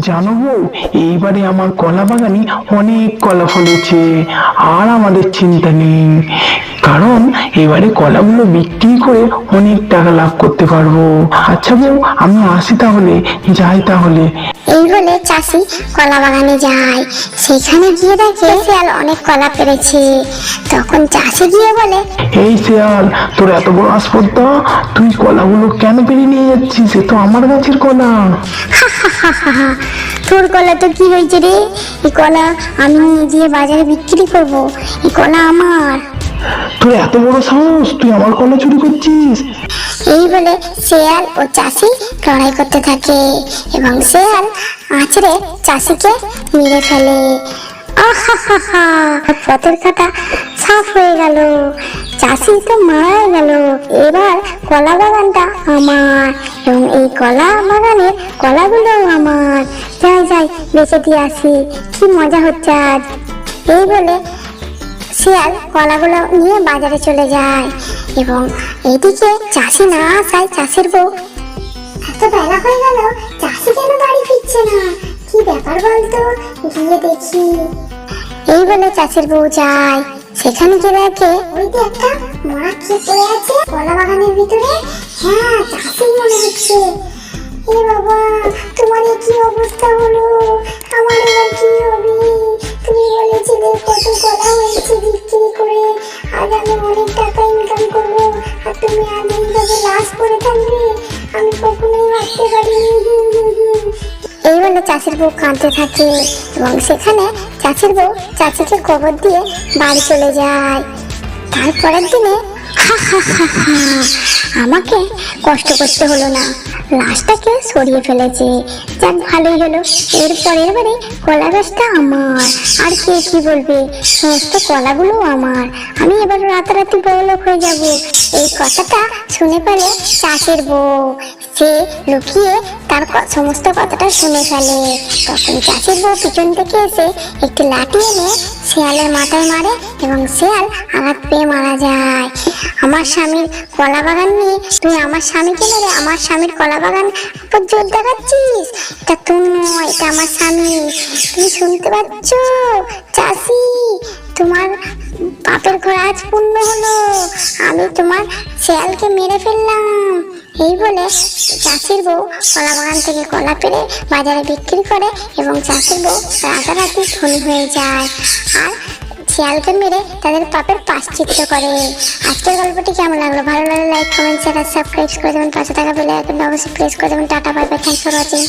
জানো বউ, এইবারে আমার কলা বাগানে অনেক কলা ফলেছে আর আমাদের চিন্তা নেই। কারণ এবারে কলাগুলো বিক্রি করে অনেক টাকা লাভ করতে পারব। আচ্ছা বউ, আমি আসি তাহলে, যাই তাহলে। এই বলে চাষি কলা বাগানে যায়। সেখানে গিয়ে দেখে শিয়াল অনেক কলা পেরেছে। তখন চাষি গিয়ে বলে এই শিয়াল তোর এত বড় আসপর্দা তুই কলাগুলো কেন পেরে নিয়ে যাচ্ছিস? সে তো আমার গাছের কলা। তোর কলা তো কি হয়েছে রে? এই কলা আমি নিয়ে গিয়ে বাজারে বিক্রি করব। এই কলা আমার। তোর এত বড় সাহস তুই আমার কলা চুরি করছিস? এই বলে শেয়াল ও চাষি লড়াই করতে থাকে এবং শেয়াল আছড়ে চাষিকে মেরে ফেলে। আহাহাহা, পথের কাটা সাফ হয়ে গেল। চাষি তো মারা গেল। এবার কলা বাগানটা আমার এবং এই কলা বাগানের কলাগুলোও আমার। যাই যাই বেঁচে দিয়ে আসি। কি মজা হচ্ছে আজ। এই বলে শিয়াল কলাগুলো নিয়ে বাজারে চলে যায় এবং এদিকে চাষি না আসায় চাষের বউ, এত বেলা হয়ে গেল, চাষি কেন বাড়ি ফিরছে না? কি ব্যাপার বলতো? গিয়ে দেখি। এই বলে চাষির বউ যায়। সেখানে গিয়ে দেখে ওই যে একটা মরা কি পড়ে আছে কলা বাগানের ভিতরে। হ্যাঁ চাষি মনে হচ্ছে। এ বাবা, তোমার চাষির বউ কাঁদতে থাকে এবং সেখানে চাষির বউ চাচিকে কবর দিয়ে বাড়ি চলে যায়। তারপরের দিনে হা, আমাকে কষ্ট করতে হলো না। লাশটাকে সরিয়ে ফেলেছে। যাক, ভালোই হলো। এর পরের বারে কলা গাছটা আমার। আর কে কি বলবে? সমস্ত কলাগুলো আমার। আমি এবার রাতারাতি বড়লোক হয়ে যাব। এই কথাটা শুনে পেলে চাষের বউ। সে লুকিয়ে তার সমস্ত কথাটা শুনে ফেলে। তখন চাষির বউ পিছন থেকে এসে একটি লাঠি এনে শেয়ালের মাথায় মারে এবং শেয়াল আঘাত পেয়ে মারা যায়। আমার স্বামীর কলা বাগান নিয়ে তুই আমার স্বামীকে মেরে আমার স্বামীর কলা বাগান উপর জোর দেখাচ্ছিস? এটা তুমি এটা আমার স্বামী। তুমি শুনতে পাচ্ছ? চাষি তোমার পাপের ঘর আজ পূর্ণ হলো। আমি তোমার শেয়ালকে মেরে ফেললাম। এই বলে চাষির বউ কলা বাগান থেকে কলা পেরে বাজারে বিক্রি করে এবং চাষির বউ রাতারাতি ধনী হয়ে যায়। আর শিয়ালকে মেরে তাদের পাপের পাশ্চিত্য করে। আজকের গল্পটি কেমন লাগল? ভালো লাগলে লাইক কমেন্ট শেয়ার সাবস্ক্রাইব করে দেবেন। পাশে থাকা বেলে অবশ্যই প্রেস করে দেবেন। Tata bye thanks for watching